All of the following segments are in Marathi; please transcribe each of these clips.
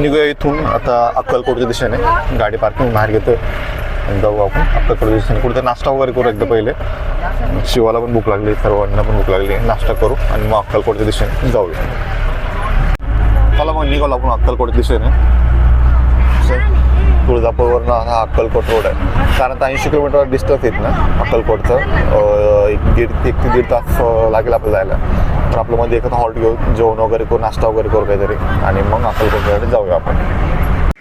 निघूया इथून. आता अक्कलकोटच्या दिशेने गाडी पार्किंग बाहेर घेतो जाऊ आपण अक्कलकोटच्या दिशेने. कुठे नाश्ता वगैरे करू एकदा पहिले. शिवाला पण भूक लागली सर्वांना पण भूक लागली. नाश्ता करू आणि मग अक्कलकोटच्या दिशेने जाऊया. चला मग निघालो आपण अक्कलकोटच्या दिशेने. तुळजापूरवरनं हा अक्कलकोट रोड आहे. साधारणतः ऐंशी किलोमीटर डिस्टन्स येत ना अक्कलकोटचं. एक दीड एक ते दीड तास लागेल आपल्याला जायला. तर आपलं मध्ये एखादा हॉल्ट घेऊ जेवण वगैरे करू नाश्ता वगैरे करू काहीतरी. आणि मग अक्कलकोटकडे जाऊया आपण.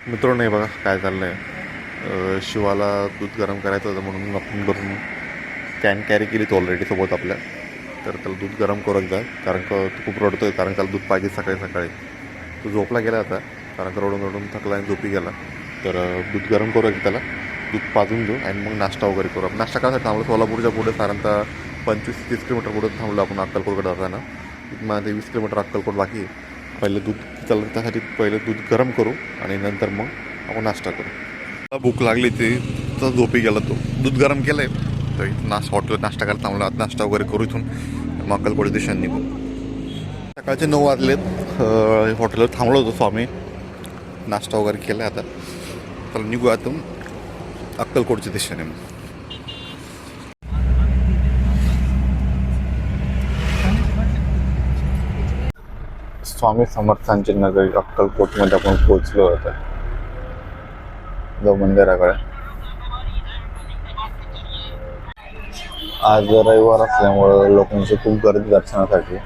मित्रांनो नाही बघा काय चाललं आहे शिवाला दूध गरम करायचं होतं म्हणून आपण करून कॅन कॅरी केलीच ऑलरेडी सोबत आपल्या. तर त्याला दूध गरम करत जा कारण का तो खूप आहे कारण त्याला दूध पाहिजे सकाळी सकाळी. तो झोपला गेला आता कारण का रडून रडून थकला आणि झोपी गेला. तर दूध गरम करू की त्याला. दूध पाजून देऊ आणि मग नाश्ता वगैरे करू. आपण नाश्ता काय थांबलो सोलापूरच्या पुढे साधारणतः पंचवीस तीस किलोमीटर पुढे थांबलो आपण अक्कलकोटकडे जाताना. माझं ते वीस किलोमीटर अक्कलकोट बाकी आहे. पहिले दूध त्याला त्यासाठी पहिले दूध गरम करू आणि नंतर मग आपण नाश्ता करू. भूक लागली ती तर झोपी गेला तो. दूध गरम केलं आहे तर इथं नाश हॉटेल नाश्ता करायला थांबला आता नाश्ता वगैरे करू इथून. मग अक्कलकोट दिशांनी निघू सकाळचे नऊ वाजलेत हॉटेलवर थांबलो होतो स्वामी. नाश्ता वगैरे केला आता. तर निघू आता. अक्कलकोटच्या दिशेने स्वामी समर्थांची नगरी अक्कलकोटमध्ये आपण पोहोचलो होतो. जो मंदिराकडे. आज रविवार असल्यामुळं लोकांची खूप गर्दी दर्शनासाठी.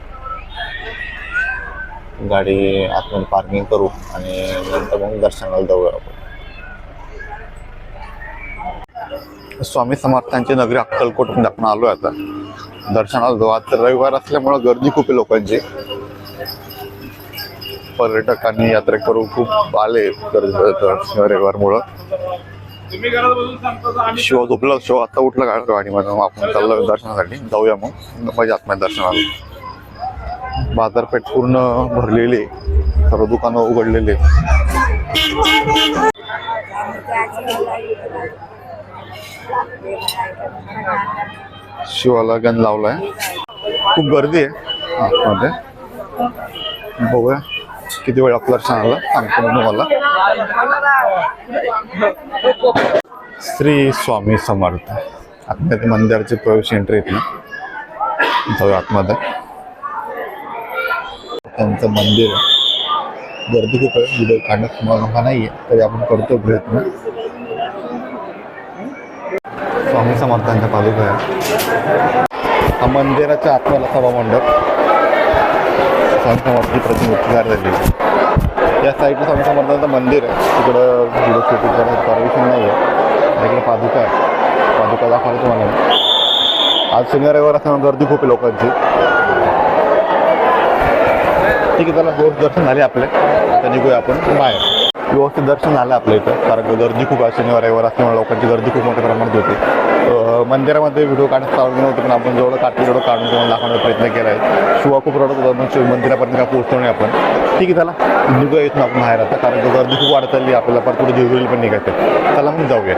गाडी आतमध्ये पार्किंग करू आणि नंतर मग दर्शनाला जाऊया आपण. स्वामी समर्थांची नगरी अक्कलकोटमध्ये आपण आलो आता. दर्शनाला जाऊ. आज रविवार असल्यामुळं गर्दी खूप आहे लोकांची. पर्यटक आणि यात्रेकरू खूप आले रविवारमुळं शो झोपला शिव आता उठला गाडी आणि मग आपण चाललं दर्शनासाठी. जाऊया मग. म्हणजे मजा आत्म्या दर्शनाला. बाजारपेठ पूर्ण भरलेली आहे. सर्व दुकानं उघडलेली शिवाला गण लावलाय. खूप गर्दी आहे आतमध्ये. बघूया. किती वेळ आपला दर्शनाला सांगतो मी तुम्हाला. श्री स्वामी समर्थ. आत्म्यात मंदिराची प्रवेश एंट्री येते जाऊया आतमध्ये. त्यांचं मंदिर आहे. गर्दी खूप आहे. व्हिडिओ काढण्यात तुम्हाला नाही आहे तरी आपण करतो प्रयत्न. स्वामी समर्थांच्या पादुका आहे हा मंदिराच्या आतमध्ये सभा मंडप स्वामी समर्थांची प्रतिमूर्ती झालेली या साईडला स्वामी समर्थांचं मंदिर आहे. तिकडं व्हिडिओ शूटिंग करण्याचं परमिशन नाही आहे इकडे पादुका आहे. पादुका दाखवायला तुम्हाला आज शनिवार रविवार असताना गर्दी खूप आहे लोकांची. ठीक आहे त्याला दोन दर्शन झाले आपले. आता निघूया आपण बाहेर. व्यवस्थित दर्शन झालं आपल्या इथं. कारण की गर्दी खूप आहे शनिवार रविवार असल्यामुळे लोकांची गर्दी खूप मोठ्या प्रमाणात होती. मंदिरामध्ये व्हिडिओ काढण्यास चालू नव्हतं पण आपण जेवढं काढतो तेवढं काढून तुम्हाला दाखवण्याचा प्रयत्न केला आहे. शिवा खूप रडत होता मग शिव मंदिरापर्यंत काय पोहोचतो नाही आपण. ठीक आहे चला. निघूया इथून आपण बाहेर आता कारण गर्दी खूप वाढत चालली आपल्याला परत पुढे जेजुरीला पण निघायचं चला मग जाऊया.